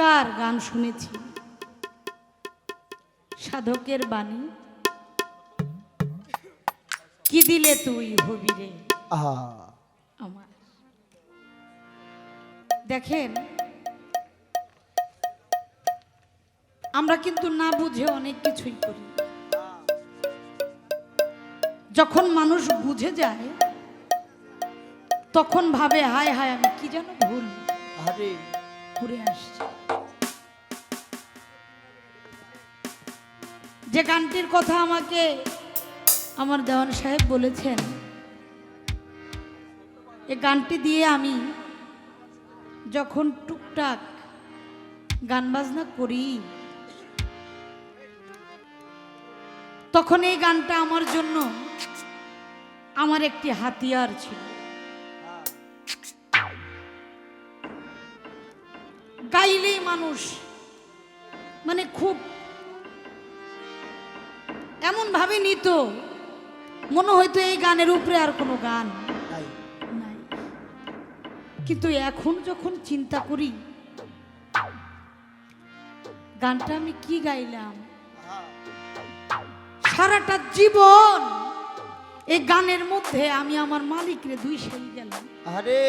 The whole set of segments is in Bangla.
চমৎকার গান শুনেছি। সাধকের বাণী। কি দিলে তুই হবি রে? আমার। দেখেন আমরা কিন্তু না বুঝে অনেক কিছুই করি। যখন মানুষ বুঝে যায় তখন ভাবে হায় হায় আমি কি যেন ভুল ঘুরে আসছি। যে গানটির কথা আমাকে আমার দেওয়ান সাহেব বলেছেন এই গানটি দিয়ে আমি যখন টুকটাক গান বাজনা করি, তখন এই গানটা আমার জন্য আমার একটি হাতিয়ার ছিল। গাইলেই মানুষ মানে খুব এমন ভাবে নিত মনে হয়তো এই গানের উপরে আর কোনো গান নাই। কিন্তু এখন যখন চিন্তা করি গানটা আমি কি গাইলাম? সারাটা জীবন এই গানের মধ্যে আমি আমার মালিকরে দুই সেই গেলাম আরে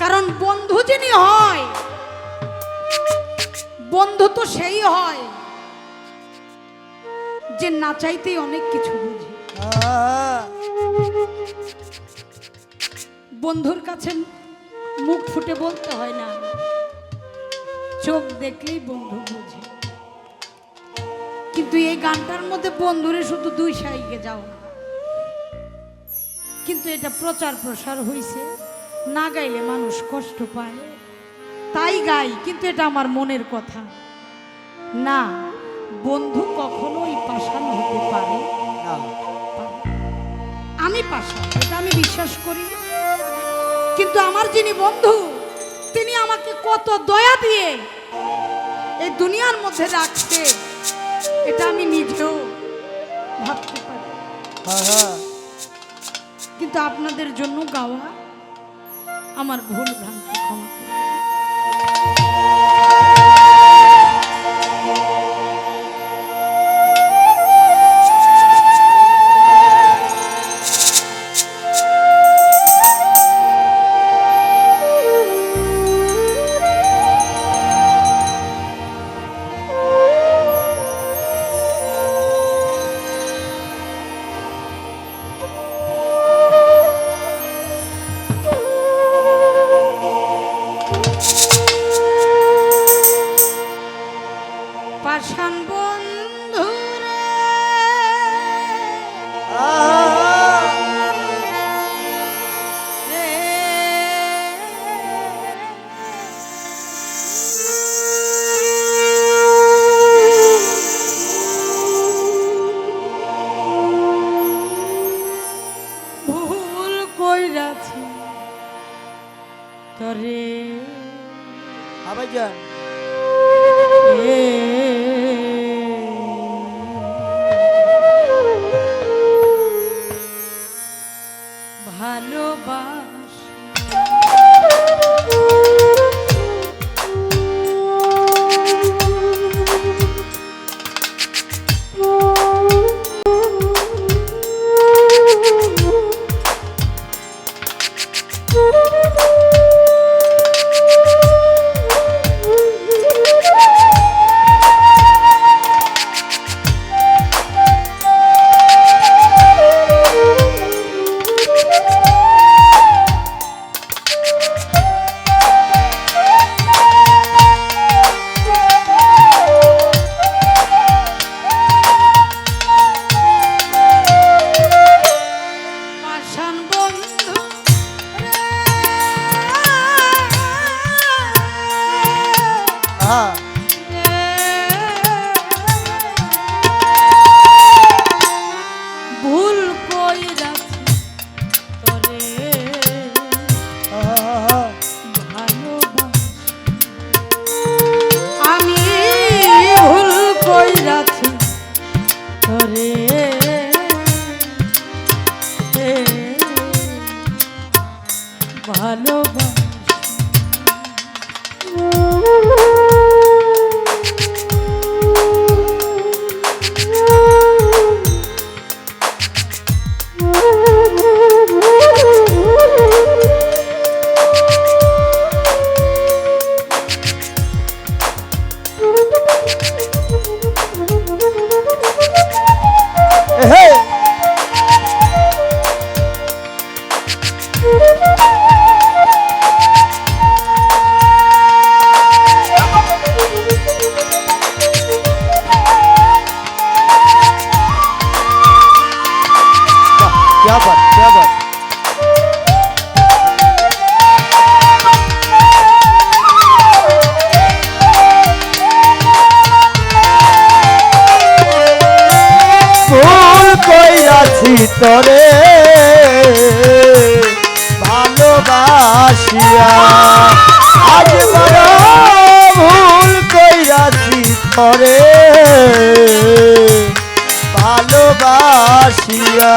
কারণ বন্ধু যিনি হয় বন্ধু তো সেই হয়। যে না চাইতেই অনেক কিছু বুঝি। বন্ধুর কাছে মুখ ফুটে বলতে হয় না, চোখ দেখলেই বন্ধু বুঝে। কিন্তু এই গানটার মধ্যে বন্ধুরে শুধু দুই সাইকে যাও না। কিন্তু এটা প্রচার প্রসার হইছে, না গাইলে মানুষ কষ্ট পায়। তাই গাই, কিন্তু এটা আমার মনের কথা। না। বন্ধু কখনোই পাষাণ হতে পারে না। আমি পাষাণ এটা আমি বিশ্বাস করি। কিন্তু আমার যিনি বন্ধু তিনি আমাকে কত দয়া দিয়ে এই দুনিয়ার মধ্যে রাখছে এটা আমি নিজেও ভাবতে পারি। কিন্তু আপনাদের জন্য গাওয়া আমার ভুল ভ্রান্তি ক্ষমা তোরে ভালোবাসিয়া। আজ ভুল কইরাছি তোরে ভালোবাসিয়া।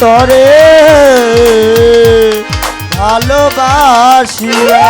তরে। ভালোবাসিয়া।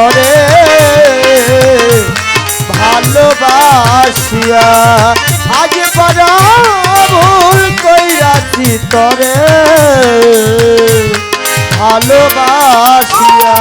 তরে ভালোবাসিয়া আজ বড় ভুল তরে। ভালোবাসিয়া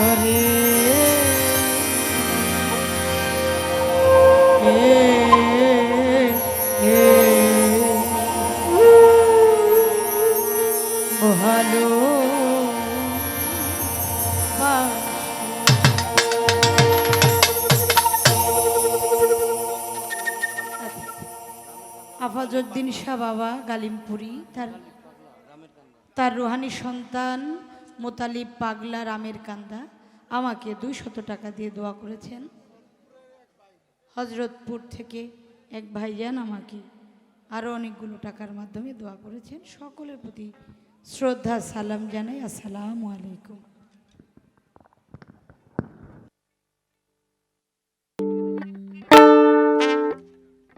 ঘরে ভালো আফাজউদ্দিন শাহ বাবা গালিমপুরি তার তার রুহানি সন্তান মোতালিব পাগলা রামের কান্দা আমাকে দুই শত টাকা দিয়ে দোয়া করেছেন। হজরতপুর থেকে এক ভাইজান আমাকে আরও অনেকগুলো টাকার মাধ্যমে দোয়া করেছেন। সকলের প্রতি শ্রদ্ধা, সালাম জানাই। আসসালামু আলাইকুম।